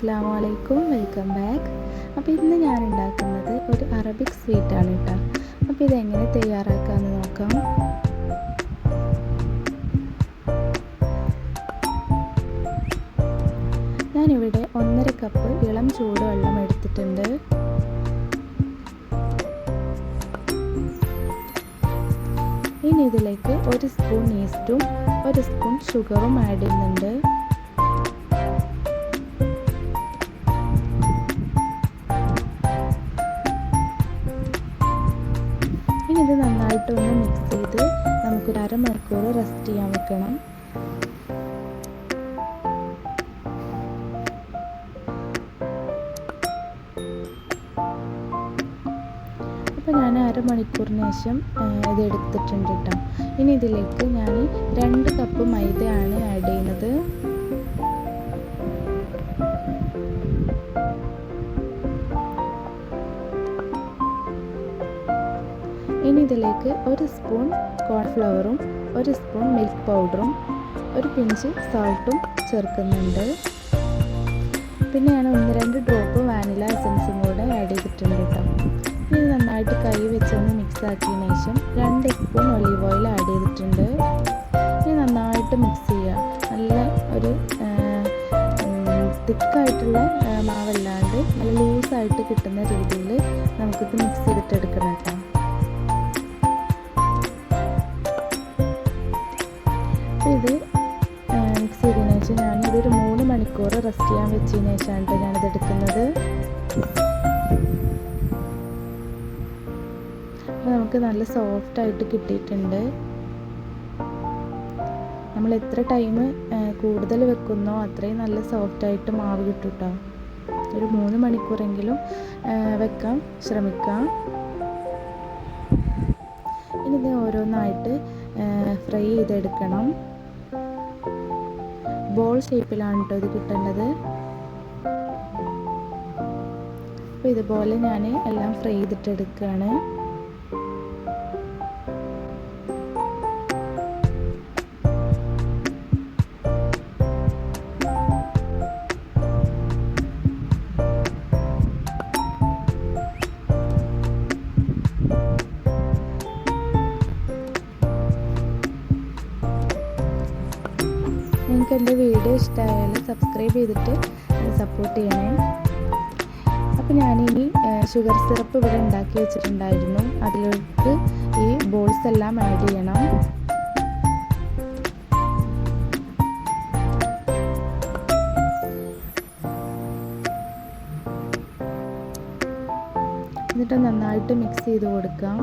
അസ്സാം വലൈക്കും welcome back അപ്പോൾ ഇന്ന് ഞാൻ ഉണ്ടാക്കുന്നത് ഒരു അറബിക് സ്വീറ്റ് ആണ് കേട്ടോ. അപ്പോൾ ഇതെങ്ങനെ തയ്യാറാക്കാമെന്ന് നോക്കാം. ഞാനിവിടെ ഒന്നര കപ്പ് ഇളം ചൂടുവെള്ളം എടുത്തിട്ടുണ്ട്. ഇനി ഇതിലേക്ക് ഒരു സ്പൂൺ ഈസ്റ്റും ഒരു സ്പൂൺ ഷുഗറും ആഡ് ചെയ്യുന്നുണ്ട്. നമുക്കൊരു അരമണിക്കൂർ റെസ്റ്റ് ചെയ്യാൻ വെക്കണം. അപ്പോൾ ഞാൻ അരമണിക്കൂറിന് ശേഷം ഇത് എടുത്തിട്ടുണ്ട് കേട്ടോ ഇനി ഇതിലേക്ക് ഞാൻ രണ്ട് കപ്പ് മൈദയാണ് ആഡ് ചെയ്യുന്നത്. ഇനി ഇതിലേക്ക് ഒരു സ്പൂൺ കോൺഫ്ലവറും ഒരു സ്പൂൺ മിൽക്ക് പൗഡറും ഒരു പിഞ്ച് സാൾട്ടും ചേർക്കുന്നുണ്ട്. പിന്നെയാണ് ഒന്ന് രണ്ട് ഡ്രോപ്പ് വാനില എസൻസും കൂടെ ആഡ് ചെയ്തിട്ടുണ്ട് കേട്ടോ. ഇത് നന്നായിട്ട് കൈ വെച്ചൊന്ന് മിക്സ് ആക്കിയതിന് ശേഷം രണ്ട് സ്പൂൺ ഒലീവ് ഓയിൽ ആഡ് ചെയ്തിട്ടുണ്ട്. ഇനി നന്നായിട്ട് മിക്സ് ചെയ്യുക. നല്ല ഒരു തിക്കായിട്ടുള്ള മാവല്ലാണ്ട് നല്ല ലൂസായിട്ട് കിട്ടുന്ന രീതിയിൽ നമുക്കിത് മിക്സ് ചെയ്തിട്ടെടുക്കണം കേട്ടോ. ഇത് മിക്സ് ചെയ്തതിന് ശേഷം ഞാനിതൊരു മൂന്ന് മണിക്കൂർ റെസ്റ്റ് ചെയ്യാൻ വെച്ചതിന് ശേഷമാണ് ഞാനിത് എടുക്കുന്നത്. അപ്പോൾ നമുക്ക് നല്ല സോഫ്റ്റായിട്ട് കിട്ടിയിട്ടുണ്ട്. നമ്മൾ എത്ര ടൈം കൂടുതൽ വെക്കുന്നോ അത്രയും നല്ല സോഫ്റ്റായിട്ട് മാവ് കിട്ടും കേട്ടോ. ഒരു മൂന്ന് മണിക്കൂറെങ്കിലും വെക്കാം ശ്രമിക്കാം. ഇനി ഇത് ഓരോന്നായിട്ട് ഫ്രൈ ചെയ്തെടുക്കണം. ബോൾ ഷേപ്പിലാണ് കേട്ടോ ഇത് കിട്ടേണ്ടത്. അപ്പോൾ ഇതുപോലെ ഞാൻ എല്ലാം ഫ്രൈ ചെയ്തിട്ടെടുക്കുകയാണ് നിങ്ങൾക്ക് എന്റെ വീഡിയോ ഇഷ്ടമായാൽ സബ്സ്ക്രൈബ് ചെയ്തിട്ട് സപ്പോർട്ട് ചെയ്യണേ. അപ്പോൾ ഞാനിനി ഷുഗർ സിറപ്പ് ഇവിടെ ഉണ്ടാക്കി വെച്ചിട്ടുണ്ടായിരുന്നു. അതിലേക്ക് ഈ ബോൾസ് എല്ലാം ആഡ് ചെയ്യണം. എന്നിട്ട് നന്നായിട്ട് മിക്സ് ചെയ്ത് കൊടുക്കാം.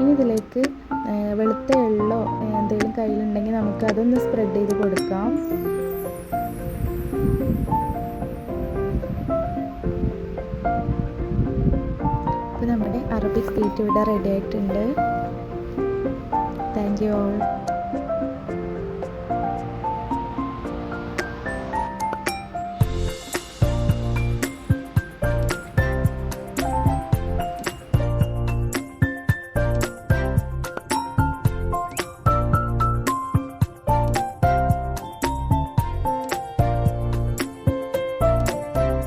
ഇനി ഇതിലേക്ക് വെളുത്ത എള്ളോ എന്തെങ്കിലും കയ്യിലുണ്ടെങ്കിൽ നമുക്ക് അതൊന്ന് സ്പ്രെഡ് ചെയ്ത് കൊടുക്കാം. നമ്മുടെ അറബിക് സ്വീറ്റ് ഇവിടെ റെഡി ആയിട്ടുണ്ട്. Thank you all